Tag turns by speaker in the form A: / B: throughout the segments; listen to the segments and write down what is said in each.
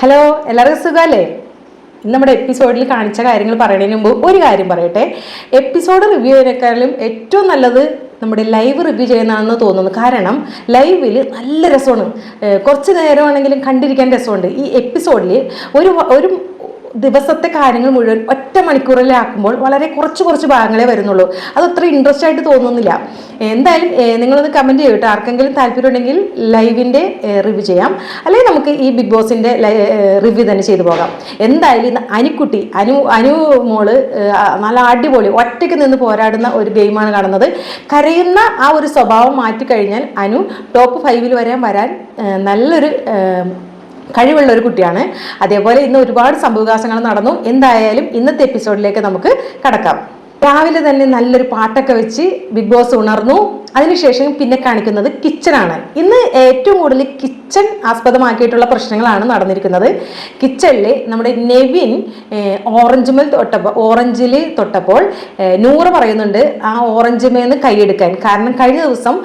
A: Hello എല്ലാവർക്കും സുഖമല്ലേ ഇന്ന് നമ്മുടെ എപ്പിസോഡിൽ കാണിച്ച കാര്യങ്ങൾ പറയുന്നതിന് മുമ്പ് ഒരു കാര്യം പറയട്ടെ. എപ്പിസോഡ് റിവ്യൂ ചെയ്യുന്നതിനേക്കാളും ഏറ്റവും നല്ലത് നമ്മുടെ ലൈവ് റിവ്യൂ ചെയ്യുന്നതാണെന്ന് തോന്നുന്നു. കാരണം ലൈവിൽ നല്ല രസമാണ്. കുറച്ച് നേരമാണെങ്കിലും കണ്ടിരിക്കാൻ രസമുണ്ട്. ഈ എപ്പിസോഡിൽ ഒരു ഒരു ദിവസത്തെ കാര്യങ്ങൾ മുഴുവൻ ഒറ്റ മണിക്കൂറിലാക്കുമ്പോൾ വളരെ കുറച്ച് കുറച്ച് ഭാഗങ്ങളെ വരുന്നുള്ളൂ. അത് അത്ര ഇൻട്രസ്റ്റ് ആയിട്ട് തോന്നുന്നില്ല. എന്തായാലും നിങ്ങളൊന്ന് കമന്റ് ചെയ്യും കേട്ടോ ആർക്കെങ്കിലും താല്പര്യം ഉണ്ടെങ്കിൽ ലൈവിന്റെ റിവ്യൂ ചെയ്യാം. അല്ലെങ്കിൽ നമുക്ക് ഈ ബിഗ് ബോസിന്റെ റിവ്യൂ തന്നെ ചെയ്തു പോകാം. എന്തായാലും ഇന്ന് അനുക്കുട്ടി അനു അനു മോൾ നല്ല അടിപൊളി ഒറ്റയ്ക്ക് നിന്ന് പോരാടുന്ന ഒരു ഗെയിമാണ് കാണുന്നത്. കരയുന്ന ആ ഒരു സ്വഭാവം മാറ്റിക്കഴിഞ്ഞാൽ അനു ടോപ്പ് ഫൈവിൽ വരാൻ വരാൻ നല്ലൊരു കഴിവുള്ള ഒരു കുട്ടിയാണ്. അതേപോലെ ഇന്ന് ഒരുപാട് സംഭവവികാസങ്ങൾ നടന്നു. എന്തായാലും ഇന്നത്തെ എപ്പിസോഡിലേക്ക് നമുക്ക് കടക്കാം. രാവിലെ തന്നെ നല്ലൊരു പാട്ടൊക്കെ വെച്ച് ബിഗ് ബോസ് ഉണർന്നു. അതിനുശേഷം പിന്നെ കാണിക്കുന്നത് കിച്ചണാണ് ഇന്ന് ഏറ്റവും കൂടുതൽ കിച്ചൺ ആസ്പദമാക്കിയിട്ടുള്ള പ്രശ്നങ്ങളാണ് നടന്നിരിക്കുന്നത്. കിച്ചണിൽ നമ്മുടെ നെവിൻ ഓറഞ്ചുമേൽ തൊട്ടപ്പോൾ ഓറഞ്ചിൽ തൊട്ടപ്പോൾ നൂറ് പറയുന്നുണ്ട് ആ ഓറഞ്ചുമേന്ന് കൈയെടുക്കാൻ. കാരണം കഴിഞ്ഞ ദിവസം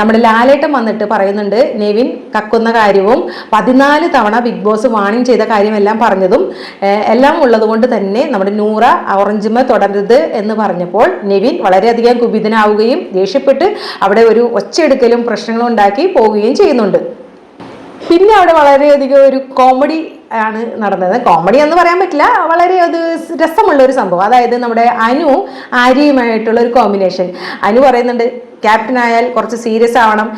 A: നമ്മുടെ ലാലേട്ടം വന്നിട്ട് പറയുന്നുണ്ട് നെവിൻ കക്കുന്ന കാര്യവും പതിനാല് തവണ ബിഗ് ബോസ് വാണിംഗ് ചെയ്ത കാര്യമെല്ലാം പറഞ്ഞതും എല്ലാം ഉള്ളതുകൊണ്ട് തന്നെ നമ്മുടെ നൂറ ഓറഞ്ചുമ തുടരരുത് എന്ന് പറഞ്ഞപ്പോൾ നെവിൻ വളരെയധികം കുപിതനാവുകയും ദേഷ്യപ്പെട്ട് അവിടെ ഒരു ഒച്ചയെടുക്കലും പ്രശ്നങ്ങളും ഉണ്ടാക്കി പോവുകയും ചെയ്യുന്നുണ്ട്. പിന്നെ അവിടെ വളരെയധികം ഒരു കോമഡി ആണ് നടന്നത്. കോമഡി എന്ന് പറയാൻ പറ്റില്ല വളരെ അത് രസമുള്ള ഒരു സംഭവം. അതായത് നമ്മുടെ അനു ആര്യയുമായിട്ടുള്ള ഒരു കോമ്പിനേഷൻ. അനു പറയുന്നുണ്ട് ക്യാപ്റ്റൻ ആയാൽ കുറച്ച് സീരിയസ് ആവണം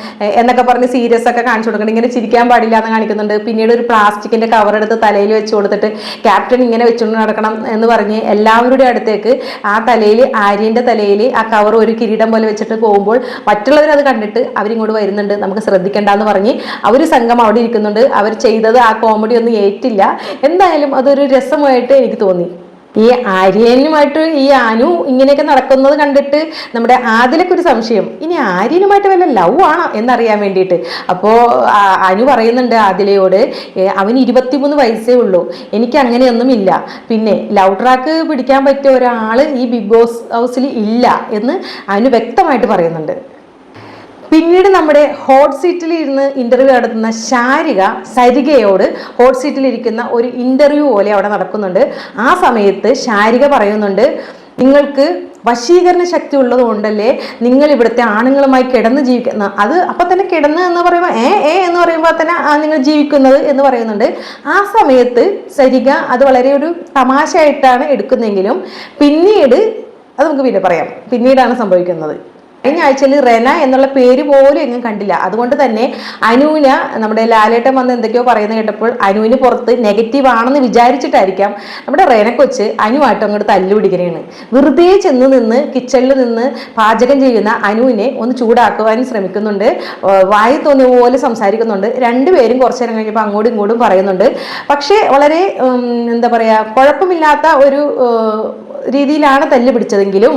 A: എന്നൊക്കെ പറഞ്ഞ് സീരിയസ് ഒക്കെ കാണിച്ചു കൊടുക്കണം ഇങ്ങനെ ചിരിക്കാൻ പാടില്ല എന്ന് കാണിക്കുന്നുണ്ട്. പിന്നീട് ഒരു പ്ലാസ്റ്റിക്കിന്റെ കവർ എടുത്ത് തലയിൽ വെച്ച് കൊടുത്തിട്ട് ക്യാപ്റ്റൻ ഇങ്ങനെ വെച്ചുകൊണ്ട് നടക്കണം എന്ന് പറഞ്ഞ് എല്ലാവരുടെ അടുത്തേക്ക് ആ തലയിൽ ആര്യന്റെ തലയിൽ ആ കവർ ഒരു കിരീടം പോലെ വെച്ചിട്ട് പോകുമ്പോൾ മറ്റുള്ളവർ അത് കണ്ടിട്ട് അവരിങ്ങോട്ട് വരുന്നുണ്ട്. നമുക്ക് ശ്രദ്ധിക്കേണ്ടെന്ന് പറഞ്ഞ് അവർ സംഘം അവിടെ ഇരിക്കുന്നുണ്ട്. അവർ ചെയ്തത് ആ കോമഡി ഒന്നും ഏറ്റില്ല. എന്തായാലും അതൊരു രസമായിട്ട് എനിക്ക് തോന്നി. ഈ ആര്യനുമായിട്ട് ഈ അനു ഇങ്ങനെയൊക്കെ നടക്കുന്നത് കണ്ടിട്ട് നമ്മുടെ ആദിലൊക്കെ ഒരു സംശയം. ഇനി ആര്യനുമായിട്ട് വല്ല ലവ് ആണോ എന്നറിയാൻ വേണ്ടിയിട്ട്. അപ്പോൾ അനു പറയുന്നുണ്ട് ആദിലയോട് "ഏ, അവന് ഇരുപത്തിമൂന്ന് വയസ്സേ ഉള്ളൂ. എനിക്ക് അങ്ങനെയൊന്നും ഇല്ല. പിന്നെ ലവ് ട്രാക്ക് പിടിക്കാൻ പറ്റിയ ഒരാൾ ഈ ബിഗ് ബോസ് ഹൗസിൽ ഇല്ല എന്ന് അനു വ്യക്തമായിട്ട് പറയുന്നുണ്ട്. പിന്നീട് നമ്മുടെ ഹോട്ട് സീറ്റിൽ ഇരുന്ന് ഇന്റർവ്യൂ നടത്തുന്ന ശാരിക സരികയോട് ഹോട്ട് സീറ്റിൽ ഇരിക്കുന്ന ഒരു ഇന്റർവ്യൂ പോലെ അവിടെ നടക്കുന്നുണ്ട്. ആ സമയത്ത് ശാരിക പറയുന്നുണ്ട് നിങ്ങൾക്ക് വശീകരണ ശക്തി ഉള്ളത് കൊണ്ടല്ലേ നിങ്ങൾ ഇവിടുത്തെ ആണുങ്ങളുമായി കിടന്ന് ജീവിക്കുന്ന അത് അപ്പൊ തന്നെ കിടന്ന് എന്ന് പറയുമ്പോൾ ഏ ഏ എന്ന് പറയുമ്പോൾ തന്നെ നിങ്ങൾ ജീവിക്കുന്നത് എന്ന് പറയുന്നുണ്ട്. ആ സമയത്ത് സരിക അത് വളരെ ഒരു തമാശയായിട്ടാണ് എടുക്കുന്നെങ്കിലും പിന്നീട് അത് നമുക്ക് പിന്നെ പറയാം. പിന്നീടാണ് സംഭവിക്കുന്നത്. കഴിഞ്ഞ ആഴ്ചയിൽ റെന എന്നുള്ള പേര് പോലും എങ്ങും കണ്ടില്ല. അതുകൊണ്ട് തന്നെ അനുവിന് നമ്മുടെ ലാലേട്ടൻ വന്ന് എന്തൊക്കെയോ പറയുന്നത് കേട്ടപ്പോൾ അനുവിന് പുറത്ത് നെഗറ്റീവ് ആണെന്ന് വിചാരിച്ചിട്ടായിരിക്കാം നമ്മുടെ റെന കൊച്ച് അനുവായിട്ട് അങ്ങോട്ട് തല്ലുപിടിക്കുകയാണ് വെറുതെ ചെന്ന് നിന്ന് കിച്ചണിൽ നിന്ന് പാചകം ചെയ്യുന്ന അനുവിനെ ഒന്ന് ചൂടാക്കുവാനും ശ്രമിക്കുന്നുണ്ട്. വായി തോന്നിയ പോലെ സംസാരിക്കുന്നുണ്ട്. രണ്ടുപേരും കുറച്ചു നേരം കഴിഞ്ഞപ്പോൾ അങ്ങോട്ടും ഇങ്ങോട്ടും പറയുന്നുണ്ട്. പക്ഷേ വളരെ എന്താ പറയുക കുഴപ്പമില്ലാത്ത ഒരു രീതിയിലാണ് തല്ല് പിടിച്ചതെങ്കിലും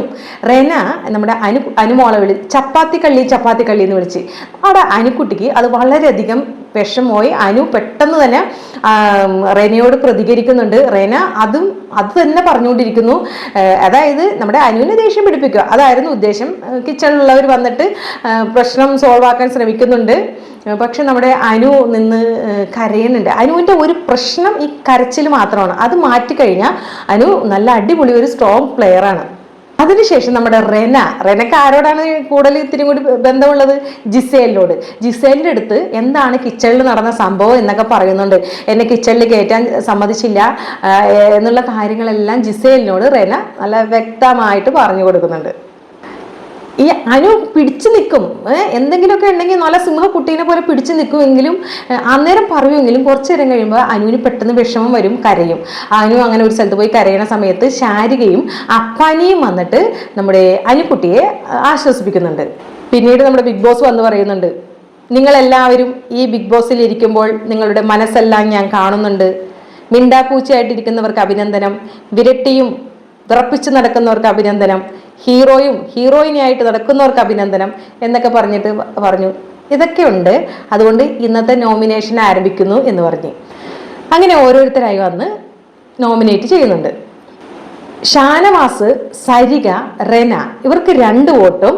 A: റെന നമ്മുടെ അനു അനുമോളെ വിളി ചപ്പാത്തി കള്ളി ചപ്പാത്തി കള്ളി എന്ന് വിളിച്ച്. അവിടെ അനുക്കുട്ടിക്ക് അത് വളരെയധികം വിഷമമായി. അനു പെട്ടെന്ന് തന്നെ റേനയോട് പ്രതികരിക്കുന്നുണ്ട്. റെന അതും അത് തന്നെ പറഞ്ഞുകൊണ്ടിരിക്കുന്നു. അതായത് നമ്മുടെ അനുവിനെ ദേഷ്യം പിടിപ്പിക്കുക. അതായിരുന്നു ഉദ്ദേശം. കിച്ചണിലുള്ളവർ വന്നിട്ട് പ്രശ്നം സോൾവ് ആക്കാൻ ശ്രമിക്കുന്നുണ്ട്. പക്ഷെ നമ്മുടെ അനു നിന്ന് കരയുന്നുണ്ട്. അനുവിന്റെ ഒരു പ്രശ്നം ഈ കരച്ചിൽ മാത്രമാണ്. അത് മാറ്റിക്കഴിഞ്ഞാൽ അനു നല്ല അടിപൊളി ഒരു സ്ട്രോങ് പ്ലെയറാണ് അതിനുശേഷം നമ്മുടെ റെന റെനക്ക് ആരോടാണ് കൂടുതൽ ഇത്തിരി കൂടി ബന്ധമുള്ളത്? ജിസേലിനോട്. ജിസേലിന്റെ അടുത്ത് എന്താണ് കിച്ചണിൽ നടന്ന സംഭവം എന്നൊക്കെ പറയുന്നുണ്ട്. എന്നെ കിച്ചണിൽ കയറ്റാൻ സമ്മതിച്ചില്ല എന്നുള്ള കാര്യങ്ങളെല്ലാം ജിസേലിനോട് റെന നല്ല വ്യക്തമായിട്ട് പറഞ്ഞു കൊടുക്കുന്നുണ്ട്. ഈ അനു പിടിച്ചു നിൽക്കും. എന്തെങ്കിലുമൊക്കെ ഉണ്ടെങ്കിൽ നല്ല സിംഹ കുട്ടീനെ പോലെ പിടിച്ചു നിൽക്കുമെങ്കിലും അന്നേരം പറയുമെങ്കിലും കുറച്ച് നേരം കഴിയുമ്പോൾ അനുവിന് പെട്ടെന്ന് വിഷമം വരും കരയും. അനു അങ്ങനെ ഒരു സ്ഥലത്ത് പോയി കരയണ സമയത്ത് ശാരികയും അപ്പാനിയും വന്നിട്ട് നമ്മുടെ അനുക്കുട്ടിയെ ആശ്വസിപ്പിക്കുന്നുണ്ട്. പിന്നീട് നമ്മുടെ ബിഗ് ബോസ് വന്ന് പറയുന്നുണ്ട് നിങ്ങളെല്ലാവരും ഈ ബിഗ് ബോസിൽ ഇരിക്കുമ്പോൾ നിങ്ങളുടെ മനസ്സെല്ലാം ഞാൻ കാണുന്നുണ്ട്. മിണ്ടാപ്പൂച്ചയായിട്ടിരിക്കുന്നവർക്ക് അഭിനന്ദനം വിരട്ടിയും വിറപ്പിച്ച് നടക്കുന്നവർക്ക് അഭിനന്ദനം. ഹീറോയും ഹീറോയിനായിട്ട് നടക്കുന്നവർക്ക് അഭിനന്ദനം എന്നൊക്കെ പറഞ്ഞിട്ട് പറഞ്ഞു. ഇതൊക്കെ ഉണ്ട് അതുകൊണ്ട് ഇന്നത്തെ നോമിനേഷൻ ആരംഭിക്കുന്നു എന്ന് പറഞ്ഞു. അങ്ങനെ ഓരോരുത്തരായി വന്ന് നോമിനേറ്റ് ചെയ്യുന്നുണ്ട്. ഷാനവാസ് സരിക റെന ഇവർക്ക് രണ്ട് വോട്ടും.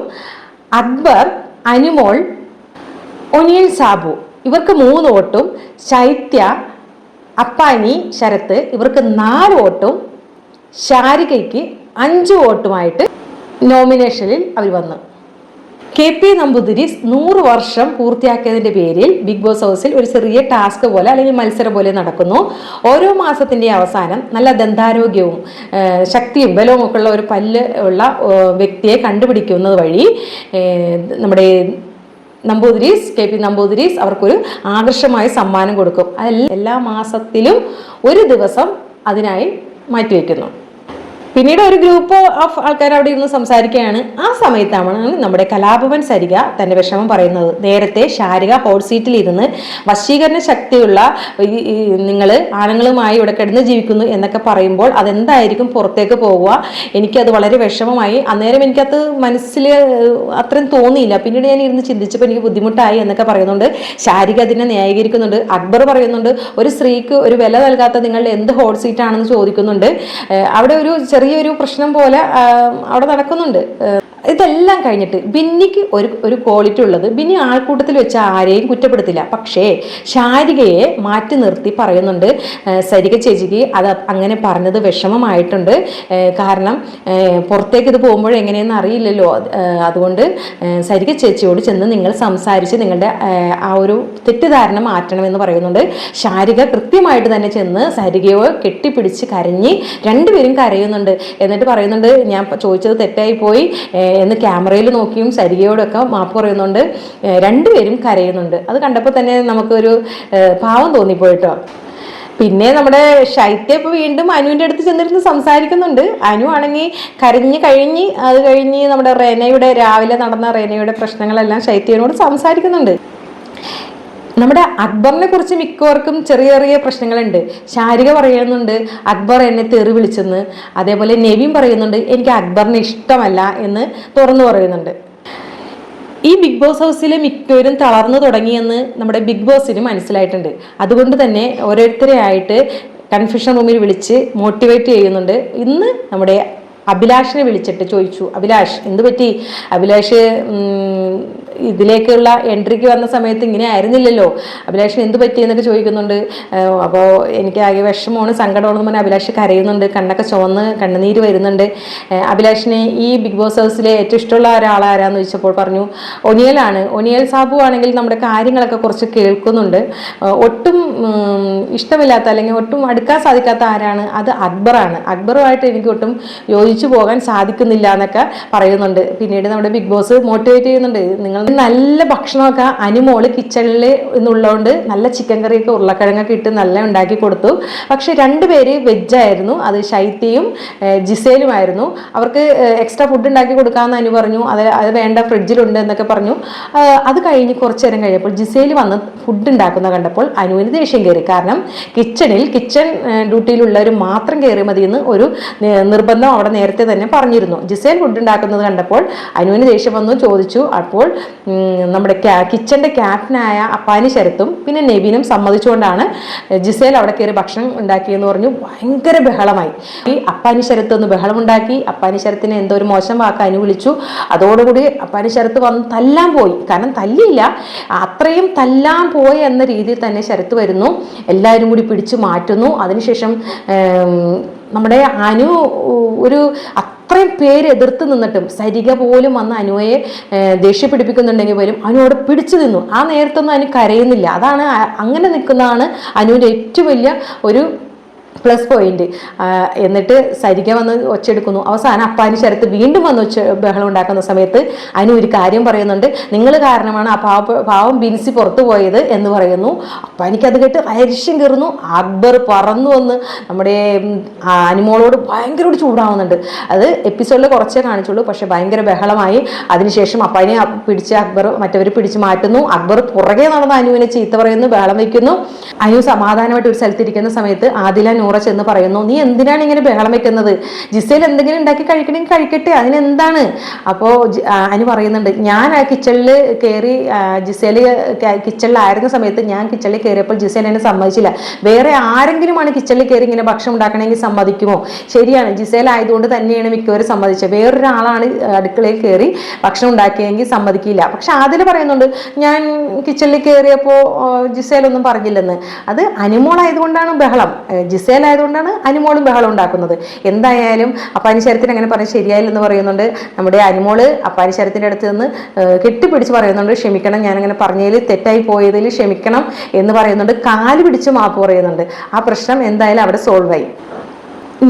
A: അക്ബർ അനുമോൾ ഒനിയൻ സാബു ഇവർക്ക് മൂന്ന് വോട്ടും. ശൈത്യ അപ്പാനി ശരത്ത് ഇവർക്ക് നാല് വോട്ടും. ശാരികയ്ക്ക് അഞ്ച് വോട്ടുമായിട്ട് നോമിനേഷനിൽ അവർ വന്നു. കെ പി നമ്പൂതിരിസ് നൂറ് വർഷം പൂർത്തിയാക്കിയതിന്റെ പേരിൽ ബിഗ് ബോസ് ഹൗസിൽ ഒരു ചെറിയ ടാസ്ക് പോലെ അല്ലെങ്കിൽ മത്സരം പോലെ നടക്കുന്നു. ഓരോ മാസത്തിന്റെ അവസാനം നല്ല ദന്താരോഗ്യവും ശക്തിയും ബലവും ഒക്കെ ഉള്ള ഒരു പല്ല് ഉള്ള വ്യക്തിയെ കണ്ടുപിടിക്കുന്നത് വഴി നമ്മുടെ നമ്പൂതിരീസ് കെ പി നമ്പൂതിരീസ് അവർക്കൊരു ആകർഷമായ സമ്മാനം കൊടുക്കും. അതിൽ എല്ലാ മാസത്തിലും ഒരു ദിവസം അതിനായി മാറ്റിവെക്കുന്നു. പിന്നീട് ഒരു ഗ്രൂപ്പ് ഓഫ് ആൾക്കാർ അവിടെ ഇരുന്ന് സംസാരിക്കുകയാണ്. ആ സമയത്താണ് നമ്മുടെ കലാഭവൻ സരിക തന്റെ വിഷമം പറയുന്നത്. നേരത്തെ ശാരിക ഹോട്ട് സീറ്റിൽ ഇരുന്ന് വശീകരണ ശക്തിയുള്ള നിങ്ങൾ ആണുങ്ങളുമായി ഇവിടെ കിടന്ന് ജീവിക്കുന്നു എന്നൊക്കെ പറയുമ്പോൾ അതെന്തായിരിക്കും പുറത്തേക്ക് പോവുക? എനിക്കത് വളരെ വിഷമമായി. അന്നേരം എനിക്കത് മനസ്സിൽ അത്രയും തോന്നിയില്ല. പിന്നീട് ഞാൻ ഇരുന്ന് ചിന്തിച്ചപ്പോൾ എനിക്ക് ബുദ്ധിമുട്ടായി എന്നൊക്കെ പറയുന്നുണ്ട്. ശാരിക അതിനെ ന്യായീകരിക്കുന്നുണ്ട്. അക്ബർ പറയുന്നുണ്ട് ഒരു സ്ത്രീക്ക് ഒരു വില നൽകാത്ത നിങ്ങളുടെ എന്ത് ഹോട്ട് സീറ്റ് ആണെന്ന് ചോദിക്കുന്നുണ്ട്? അവിടെ ഒരു ചെറിയൊരു പ്രശ്നം പോലെ അവിടെ നടക്കുന്നുണ്ട്. ഇതെല്ലാം കഴിഞ്ഞിട്ട് ബിന്നിക്ക് ഒരു ഒരു ക്വാളിറ്റി ഉള്ളത്. ബിന്നി ആൾക്കൂട്ടത്തിൽ വെച്ച് ആരെയും കുറ്റപ്പെടുത്തില്ല. പക്ഷേ ശാരികയെ മാറ്റി നിർത്തി പറയുന്നുണ്ട് സരിക ചേച്ചിക്ക് അത് അങ്ങനെ പറഞ്ഞത് വിഷമമായിട്ടുണ്ട്. കാരണം പുറത്തേക്ക് ഇത് പോകുമ്പോൾ എങ്ങനെയെന്ന് അറിയില്ലല്ലോ. അതുകൊണ്ട് സരിക ചേച്ചിയോട് ചെന്ന് നിങ്ങൾ സംസാരിച്ച് നിങ്ങളുടെ ആ ഒരു തെറ്റിദ്ധാരണ മാറ്റണമെന്ന് പറയുന്നുണ്ട്. ശാരിക കൃത്യമായിട്ട് തന്നെ ചെന്ന് സരികയോ കെട്ടിപ്പിടിച്ച് കരഞ്ഞ് രണ്ടുപേരും കരയുന്നുണ്ട്. എന്നിട്ട് പറയുന്നുണ്ട് ഞാൻ ചോദിച്ചത് തെറ്റായി പോയി എന്ന് ക്യാമറയിൽ നോക്കിയും സരികയോടൊക്കെ മാപ്പ് പറയുന്നുണ്ട്. രണ്ടുപേരും കരയുന്നുണ്ട്. അത് കണ്ടപ്പോൾ തന്നെ നമുക്കൊരു പാവം തോന്നിപ്പോയിട്ടോ. പിന്നെ നമ്മുടെ ശൈത്യ ഇപ്പോൾ വീണ്ടും അനുവിന്റെ അടുത്ത് ചെന്നിരുന്ന് സംസാരിക്കുന്നുണ്ട്. അനു ആണെങ്കിൽ കരഞ്ഞ് കഴിഞ്ഞ് അത് കഴിഞ്ഞ് നമ്മുടെ റെനയുടെ രാവിലെ നടന്ന റെനയുടെ പ്രശ്നങ്ങളെല്ലാം ശൈത്യനോട് സംസാരിക്കുന്നുണ്ട്. നമ്മുടെ അക്ബറിനെ കുറിച്ച് മിക്കവർക്കും ചെറിയ ചെറിയ പ്രശ്നങ്ങളുണ്ട്. ശാരിക പറയുന്നുണ്ട് അക്ബർ എന്നെ തെറി വിളിച്ചെന്ന്. അതേപോലെ നെവിൻ പറയുന്നുണ്ട് എനിക്ക് അക്ബറിനെ ഇഷ്ടമല്ല എന്ന് തുറന്നു പറയുന്നുണ്ട്. ഈ ബിഗ് ബോസ് ഹൗസിലെ മിക്കവരും തളർന്നു തുടങ്ങിയെന്ന് നമ്മുടെ ബിഗ് ബോസിന് മനസ്സിലായിട്ടുണ്ട്. അതുകൊണ്ട് തന്നെ ഓരോരുത്തരെ ആയിട്ട് കൺഫ്യൂഷൻ റൂമിൽ വിളിച്ച് മോട്ടിവേറ്റ് ചെയ്യുന്നുണ്ട്. ഇന്ന് നമ്മുടെ അഭിലാഷിനെ വിളിച്ചിട്ട് ചോദിച്ചു അഭിലാഷ് എന്ത് പറ്റി? അഭിലാഷ് ഇതിലേക്കുള്ള എൻട്രിക്ക് വന്ന സമയത്ത് ഇങ്ങനെ ആയിരുന്നില്ലല്ലോ. അഭിലാഷിന് എന്ത് പറ്റി? എന്നൊക്കെ ചോദിക്കുന്നുണ്ട്. അപ്പോൾ എനിക്ക് ആകെ വിഷമമാണ് സങ്കടമാണെന്ന് പറഞ്ഞാൽ അഭിലാഷ് കരയുന്നുണ്ട് കണ്ണൊക്കെ ചുവന്ന് കണ്ണുനീര് വരുന്നുണ്ട്. അഭിലാഷിനെ ഈ ബിഗ് ബോസ് ഹൗസിലെ ഏറ്റവും ഇഷ്ടമുള്ള ഒരാളാരാന്ന് ചോദിച്ചപ്പോൾ പറഞ്ഞു ഒനിയലാണ്. ഒനിയൽ സാബു ആണെങ്കിൽ നമ്മുടെ കാര്യങ്ങളൊക്കെ കുറച്ച് കേൾക്കുന്നുണ്ട്. ഒട്ടും ഇഷ്ടമില്ലാത്ത അല്ലെങ്കിൽ ഒട്ടും അടുക്കാൻ സാധിക്കാത്ത ആരാണ്? അത് അക്ബറാണ്. അക്ബറുമായിട്ട് എനിക്ക് ഒട്ടും യോജിച്ചു പോകാൻ സാധിക്കുന്നില്ല എന്നൊക്കെ പറയുന്നുണ്ട്. പിന്നീട് നമ്മുടെ ബിഗ് ബോസ് മോട്ടിവേറ്റ് ചെയ്യുന്നുണ്ട്. നിങ്ങൾ നല്ല ഭക്ഷണമൊക്കെ അനുമോൾ കിച്ചണിൽ നിന്നുള്ളതുകൊണ്ട് നല്ല ചിക്കൻ കറിയൊക്കെ ഉരുളക്കിഴങ്ങൊക്കെ ഇട്ട് നല്ല ഉണ്ടാക്കി കൊടുത്തു. പക്ഷെ രണ്ടുപേര് വെജായിരുന്നു അത് ശൈത്യയും ജിസേലുമായിരുന്നു. അവർക്ക് എക്സ്ട്രാ ഫുഡ് ഉണ്ടാക്കി കൊടുക്കാമെന്ന് അനു പറഞ്ഞു. അത് അത് വേണ്ട ഫ്രിഡ്ജിലുണ്ട് എന്നൊക്കെ പറഞ്ഞു. അത് കഴിഞ്ഞ് കുറച്ചു നേരം കഴിഞ്ഞപ്പോൾ ജിസേൽ വന്ന് ഫുഡ് ഉണ്ടാക്കുന്ന കണ്ടപ്പോൾ അനുവിന് ദേഷ്യം കയറി കാരണം കിച്ചണിൽ കിച്ചൺ ഡ്യൂട്ടിയിലുള്ളവർ മാത്രം കയറി മതിയെന്ന് ഒരു നിർബന്ധം അവിടെ നേരത്തെ തന്നെ പറഞ്ഞിരുന്നു. ജിസേൽ ഫുഡ് ഉണ്ടാക്കുന്നത് കണ്ടപ്പോൾ അനുവിന് ദേഷ്യം വന്നു ചോദിച്ചു. അപ്പോൾ നമ്മുടെ കിച്ചന്റെ ക്യാപ്റ്റനായ അപ്പാനി ശരത്തും പിന്നെ നെബിനും സമ്മതിച്ചുകൊണ്ടാണ് ജിസേൽ അവിടെ കയറി ഭക്ഷണം ഉണ്ടാക്കിയെന്ന് പറഞ്ഞു. ഭയങ്കര ബഹളമായി. ഈ അപ്പാനി ശരത്ത് ഒന്ന് ബഹളമുണ്ടാക്കി. അപ്പാനി ശരത്തിനെ എന്തോ ഒരു മോശം വാക്ക് അനു വിളിച്ചു. അതോടുകൂടി അപ്പാനി ശരത്ത് വന്ന് തല്ലാൻ പോയി. കാരണം തല്ലിയില്ല. അത്രയും തല്ലാൻ പോയി എന്ന രീതിയിൽ തന്നെ ശരത്ത് വരുന്നു. എല്ലാവരും കൂടി പിടിച്ചു മാറ്റുന്നു. അതിനുശേഷം നമ്മുടെ അനു ഒരു അത്രയും പേര് എതിർത്ത് നിന്നിട്ടും സരിക പോലും വന്ന് അനുവയെ ഏഹ്, ദേഷ്യപ്പിടിപ്പിക്കുന്നുണ്ടെങ്കിൽ പോലും അനു അവിടെ പിടിച്ചു നിന്നു. ആ നേരത്തൊന്നും അനു കരയുന്നില്ല. അതാണ് അങ്ങനെ നിൽക്കുന്നതാണ് അനുവിന്റെ ഏറ്റവും വലിയ ഒരു പ്ലസ് പോയിന്റ്. എന്നിട്ട് സരിക വന്ന് ഒച്ചെടുക്കുന്നു. അവസാനം അപ്പാനി ശരത്ത് വീണ്ടും വന്ന് ഒച്ച ബഹളം ഉണ്ടാക്കുന്ന സമയത്ത് അനു ഒരു കാര്യം പറയുന്നുണ്ട്. നിങ്ങൾ കാരണമാണ് ആ പാവ പാവം ബിൻസി പുറത്തു പോയത് എന്ന് പറയുന്നു. അപ്പാനിക്ക് അത് കേട്ട് ഐരിഷ്യം കയറുന്നു അക്ബർ പറന്നു വന്ന് നമ്മുടെ അനുമോളോട് ഭയങ്കര ചൂടാവുന്നുണ്ട്. അത് എപ്പിസോഡിൽ കുറച്ചേ കാണിച്ചുള്ളൂ. പക്ഷെ ഭയങ്കര ബഹളമായി. അതിനുശേഷം അപ്പാനെ പിടിച്ച് അക്ബർ മറ്റവർ പിടിച്ച് മാറ്റുന്നു. അക്ബർ പുറകെ നടന്ന അനുവിനെ ചീത്ത പറയുന്നു ബഹളം വയ്ക്കുന്നു. അനു സമാധാനമായിട്ട് ഒരു സ്ഥലത്തിരിക്കുന്ന സമയത്ത് ആദില നൂറ ചെന്ന് പറയുന്നു നീ എന്തിനാണ് ഇങ്ങനെ ബഹളം വെക്കുന്നത്? ജിസയിൽ എന്തെങ്കിലും ഉണ്ടാക്കി കഴിക്കണമെങ്കിൽ കഴിക്കട്ടെ അതിനെന്താണ്? അപ്പോൾ അനു പറയുന്നുണ്ട് ഞാൻ ആ കിച്ചണിൽ കയറി ജിസയിൽ കിച്ചണിലായിരുന്ന സമയത്ത് ഞാൻ കിച്ചണിൽ കയറിയപ്പോൾ ജിസയിൽ എന്നെ സമ്മതിച്ചില്ല. വേറെ ആരെങ്കിലുമാണ് കിച്ചണിൽ കയറി ഇങ്ങനെ ഭക്ഷണം ഉണ്ടാക്കണമെങ്കിൽ സമ്മതിക്കുമോ? ശരിയാണ് ജിസയിലായതുകൊണ്ട് തന്നെയാണ് മിക്കവരും സമ്മതിച്ചത്. വേറൊരാളാണ് അടുക്കളയിൽ കയറി ഭക്ഷണം ഉണ്ടാക്കിയെങ്കിൽ സമ്മതിക്കില്ല. പക്ഷെ അതിൽ പറയുന്നുണ്ട് ഞാൻ കിച്ചണിൽ കയറിയപ്പോൾ ജിസയിലൊന്നും പറഞ്ഞില്ലെന്ന്. അത് അനുമോളായതുകൊണ്ടാണ് ബഹളം. ഏഹ് ജിസേൽ ആയതുകൊണ്ടാണ് അനുമോളും ബഹളം ഉണ്ടാക്കുന്നത്. എന്തായാലും അപ്പാനി ശരത്തിന് അങ്ങനെ പറഞ്ഞ് ശരിയായില്ലെന്ന് പറയുന്നുണ്ട്. നമ്മുടെ അനുമോൾ അപ്പാനി ശരത്തിന്റെ അടുത്ത് നിന്ന് കെട്ടിപ്പിടിച്ച് പറയുന്നുണ്ട് ക്ഷമിക്കണം ഞാനങ്ങനെ പറഞ്ഞതിൽ തെറ്റായി പോയതിൽ ക്ഷമിക്കണം എന്ന് പറയുന്നുണ്ട്. കാൽ പിടിച്ച് മാപ്പ് പറയുന്നുണ്ട്. ആ പ്രശ്നം എന്തായാലും അവിടെ സോൾവ് ആയി.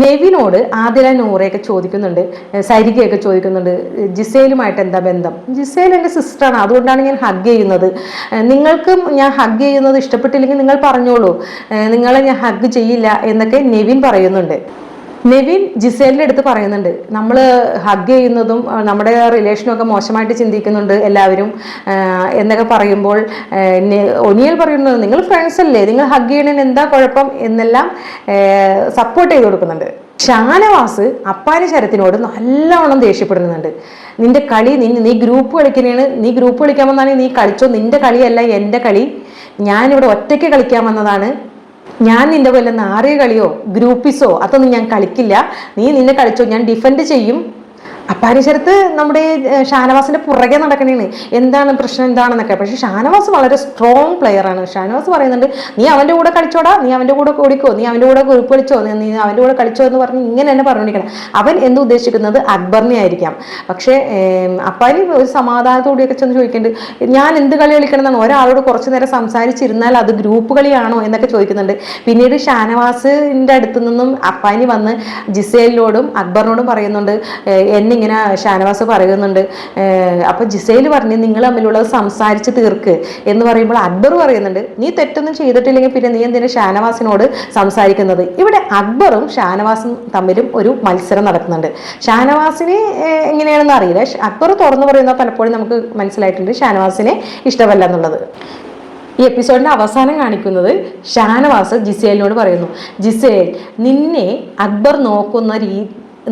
A: നെവിനോട് ആദില നൂറയൊക്കെ ചോദിക്കുന്നുണ്ട് സരികയൊക്കെ ചോദിക്കുന്നുണ്ട് ജിസേലുമായിട്ട് എന്താ ബന്ധം? ജിസേൽ എന്റെ സിസ്റ്ററാണ് അതുകൊണ്ടാണ് ഞാൻ ഹഗ് ചെയ്യുന്നത്. നിങ്ങൾക്കും ഞാൻ ഹഗ് ചെയ്യുന്നത് ഇഷ്ടപ്പെട്ടില്ലെങ്കിൽ നിങ്ങൾ പറഞ്ഞോളൂ. നിങ്ങളെ ഞാൻ ഹഗ് ചെയ്യില്ല എന്നൊക്കെ നെവിൻ പറയുന്നുണ്ട്. നെവിൻ ജിസേലിന്റെ അടുത്ത് പറയുന്നുണ്ട്. നമ്മൾ ഹഗ് ചെയ്യുന്നതും നമ്മുടെ റിലേഷനൊക്കെ മോശമായിട്ട് ചിന്തിക്കുന്നുണ്ട് എല്ലാവരും. എന്നൊക്കെ പറയുമ്പോൾ ഒനിയൽ പറയുന്നത് നിങ്ങൾ ഫ്രണ്ട്സ് അല്ലേ? നിങ്ങൾ ഹഗ് ചെയ്യണതിന് എന്താ കുഴപ്പം? എന്നെല്ലാം സപ്പോർട്ട് ചെയ്ത് കൊടുക്കുന്നുണ്ട്. ഷാനവാസ് അപ്പാനി ശരത്തിനോട് നല്ലവണ്ണം ദേഷ്യപ്പെടുന്നുണ്ട്. നിന്റെ കളി നീ നീ ഗ്രൂപ്പ് കളിക്കുന്നതാണ് നീ ഗ്രൂപ്പ് കളിക്കാൻ വന്നാണെങ്കിൽ നീ കളിച്ചോ? നിന്റെ കളിയല്ല എന്റെ കളി. ഞാനിവിടെ ഒറ്റയ്ക്ക് കളിക്കാൻ വന്നതാണ്. ഞാൻ നിന്റെ പോലെ നാറിയ കളിയോ ഗ്രൂപ്പിസോ അതൊന്നും ഞാൻ കളിക്കില്ല. നീ നിന്നെ കളിച്ചോ ഞാൻ ഡിഫെൻഡ് ചെയ്യും. അപ്പാരിശരത്ത് നമ്മുടെ ഏർ, ഷാനവാസിന്റെ പുറകെ നടക്കണേണ്. എന്താണ് പ്രശ്നം എന്താണെന്നൊക്കെ. പക്ഷെ ഷാനവാസ് വളരെ സ്ട്രോങ് പ്ലെയർ ആണ്. ഷാനവാസ് പറയുന്നുണ്ട് നീ അവന്റെ കൂടെ കളിച്ചോടാ നീ അവന്റെ കൂടെ ഓടിക്കോ നീ അവന്റെ കൂടെ ഗ്രൂപ്പ് കളിച്ചോ നീ അവന്റെ കൂടെ കളിച്ചോ എന്ന് പറഞ്ഞ് ഇങ്ങനെ തന്നെ പറഞ്ഞുകൊണ്ടിരിക്കണം അവൻ എന്ന് ഉദ്ദേശിക്കുന്നത്? അക്ബറിനെ ആയിരിക്കാം. പക്ഷേ അപ്പാരി ഒരു സമാധാനത്തോടെയൊക്കെ ചെന്ന് ചോദിക്കുന്നുണ്ട് ഞാൻ എന്ത് കളി കളിക്കണമെന്നാണ്? ഒരാളോട് കുറച്ച് നേരം സംസാരിച്ചിരുന്നാൽ അത് ഗ്രൂപ്പ് കളിയാണോ? എന്നൊക്കെ ചോദിക്കുന്നുണ്ട്. പിന്നീട് ഷാനവാസിന്റെ അടുത്തു നിന്നും അപ്പാനി വന്ന് ജിസേലിനോടും അക്ബറിനോടും പറയുന്നുണ്ട് "ഏഹ് എന്നിങ്ങനെ ഷാനവാസ് പറയുന്നുണ്ട് അപ്പോൾ അപ്പൊ ജിസേൽ പറഞ്ഞ് നിങ്ങൾ തമ്മിലുള്ളത് സംസാരിച്ച് തീർക്ക് എന്ന് പറയുമ്പോൾ അക്ബർ പറയുന്നുണ്ട് നീ തെറ്റൊന്നും ചെയ്തിട്ടില്ലെങ്കിൽ പിന്നെ നീ എന്തിനാ ഷാനവാസിനോട് സംസാരിക്കുന്നത്? ഇവിടെ അക്ബറും ഷാനവാസും തമ്മിലും ഒരു മത്സരം നടക്കുന്നുണ്ട്. ഷാനവാസിനെ എങ്ങനെയാണെന്ന് അറിയില്ല. അക്ബർ തുറന്നു പറയുന്ന പലപ്പോഴും നമുക്ക് മനസ്സിലായിട്ടുണ്ട് ഷാനവാസിനെ ഇഷ്ടമല്ല എന്നുള്ളത്. ഈ എപ്പിസോഡിന്റെ അവസാനം കാണിക്കുന്നത് ഷാനവാസ് ജിസേലിനോട് പറയുന്നു ജിസേൽ നിന്നെ അക്ബർ നോക്കുന്ന രീ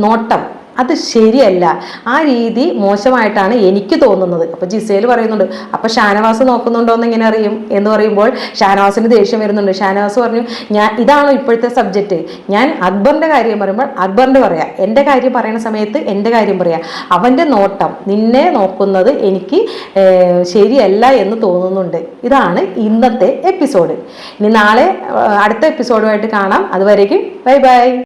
A: നോട്ടം അത് ശരിയല്ല. ആ രീതി മോശമായിട്ടാണ് എനിക്ക് തോന്നുന്നത്. അപ്പൊ ജിസേൽ പറയുന്നുണ്ട് അപ്പൊ ഷാനവാസ് നോക്കുന്നുണ്ടോ എന്ന് എങ്ങനെ അറിയും? എന്ന് പറയുമ്പോൾ ഷാനവാസിന് ദേഷ്യം വരുന്നുണ്ട്. ഷാനവാസ് പറഞ്ഞു ഞാൻ ഇതാണോ ഇപ്പോഴത്തെ സബ്ജക്റ്റ്? ഞാൻ അക്ബറിന്റെ കാര്യം പറയുമ്പോൾ അക്ബറിന്റെ പറയാ. എന്റെ കാര്യം പറയുന്ന സമയത്ത് എന്റെ കാര്യം പറയാ. അവന്റെ നോട്ടം നിന്നെ നോക്കുന്നത് എനിക്ക് ശരിയല്ല എന്ന് തോന്നുന്നുണ്ട്. ഇതാണ് ഇന്നത്തെ എപ്പിസോഡ്. ഇനി നാളെ അടുത്ത എപ്പിസോഡുമായിട്ട് കാണാം. അതുവരേക്കും ബൈ ബൈ.